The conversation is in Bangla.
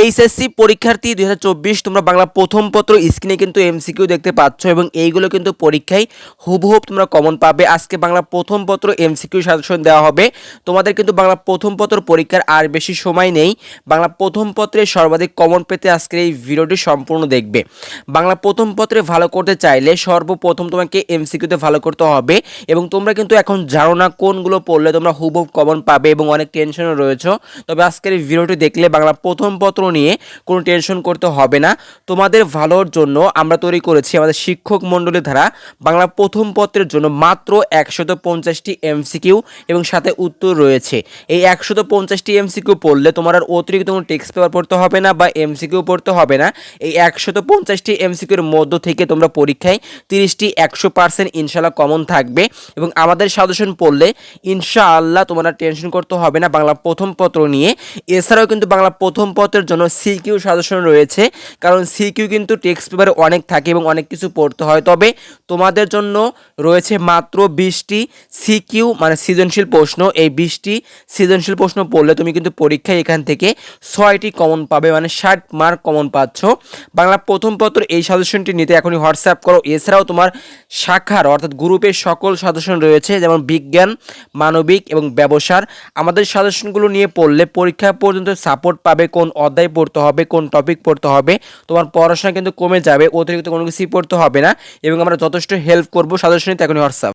এইচএসসি পরীক্ষার্থী দু হাজার চব্বিশ, তোমরা বাংলা প্রথম পত্র স্ক্রিনে কিন্তু এমসিকিউ দেখতে পাচ্ছ এবং এইগুলো কিন্তু পরীক্ষায় হুবহুব তোমরা কমন পাবে। আজকে বাংলা প্রথম পত্র এমসিকিউ সাজেশন দেওয়া হবে। তোমাদের কিন্তু বাংলা প্রথম পত্র পরীক্ষার আর বেশি সময় নেই। বাংলা প্রথম পত্রে সর্বাধিক কমন পেতে আজকের এই ভিডিওটি সম্পূর্ণ দেখবে। বাংলা প্রথম পত্রে ভালো করতে চাইলে সর্বপ্রথম তোমাকে এমসিকিউতে ভালো করতে হবে এবং তোমরা কিন্তু এখন জানো না কোনগুলো পড়লে তোমরা হুবহুব কমন পাবে এবং অনেক টেনশনও রয়েছে। তবে আজকের এই ভিডিওটি দেখলে বাংলা প্রথম পত্র নিয়ে কোনো টেনশন করতে হবে না। তোমাদের ভালোর জন্য আমরা তৈরি করেছি আমাদের শিক্ষক মণ্ডলী দ্বারা বাংলা প্রথম পত্রের জন্য মাত্র একশত পঞ্চাশটি এমসিকিউ এবং সাথে উত্তর রয়েছে। এই একশত পঞ্চাশটি এমসিকিউ পড়লে তোমার আর অতিরিক্ত কোনো টেক্সট পেপার পড়তে হবে না বা এমসিকিউ পড়তে হবে না। এই একশত পঞ্চাশটি এমসিকিউর মধ্য থেকে তোমরা পরীক্ষায় তিরিশটি একশো পার্সেন্ট ইনশাল্লাহ কমন থাকবে এবং আমাদের সাজেশন পড়লে ইনশাআল্লাহ তোমরা টেনশন করতে হবে না বাংলা প্রথম পত্র নিয়ে। এছাড়াও কিন্তু বাংলা প্রথম পত্রের জন্য সিকিউ সাজেশন রয়েছে। কারণ সিকিউ কিন্তু টেক্সট পেপারে অনেক থাকে এবং অনেক কিছু পড়তে হয়। তবে তোমাদের জন্য রয়েছে মাত্র বিশটি সিকিউ মানে সৃজনশীল প্রশ্ন। এই বিশটি সৃজনশীল প্রশ্ন পড়লে তুমি কিন্তু পরীক্ষায় এখান থেকে ছয়টি কমন পাবে মানে ষাট মার্ক কমন পাচ্ছ। বাংলা প্রথম পত্র এই সাজেশনটি নিতে এখনই হোয়াটসঅ্যাপ করো। এছাড়াও তোমার শাখার, অর্থাৎ গ্রুপের সকল সাজেশন রয়েছে, যেমন বিজ্ঞান, মানবিক এবং ব্যবসার। আমাদের সাজেশনগুলো নিয়ে পড়লে পরীক্ষা পর্যন্ত সাপোর্ট পাবে কোন অধ্যায় পড়তে হবে, কোন টপিক পড়তে হবে, তোমার পড়াশোনা কিন্তু কমে যাবে, অতিরিক্ত কোনো কিছুই পড়তে হবে না এবং আমরা যথেষ্ট হেল্প করব সাজেশন নিতে এখনই হোয়াটসঅ্যাপ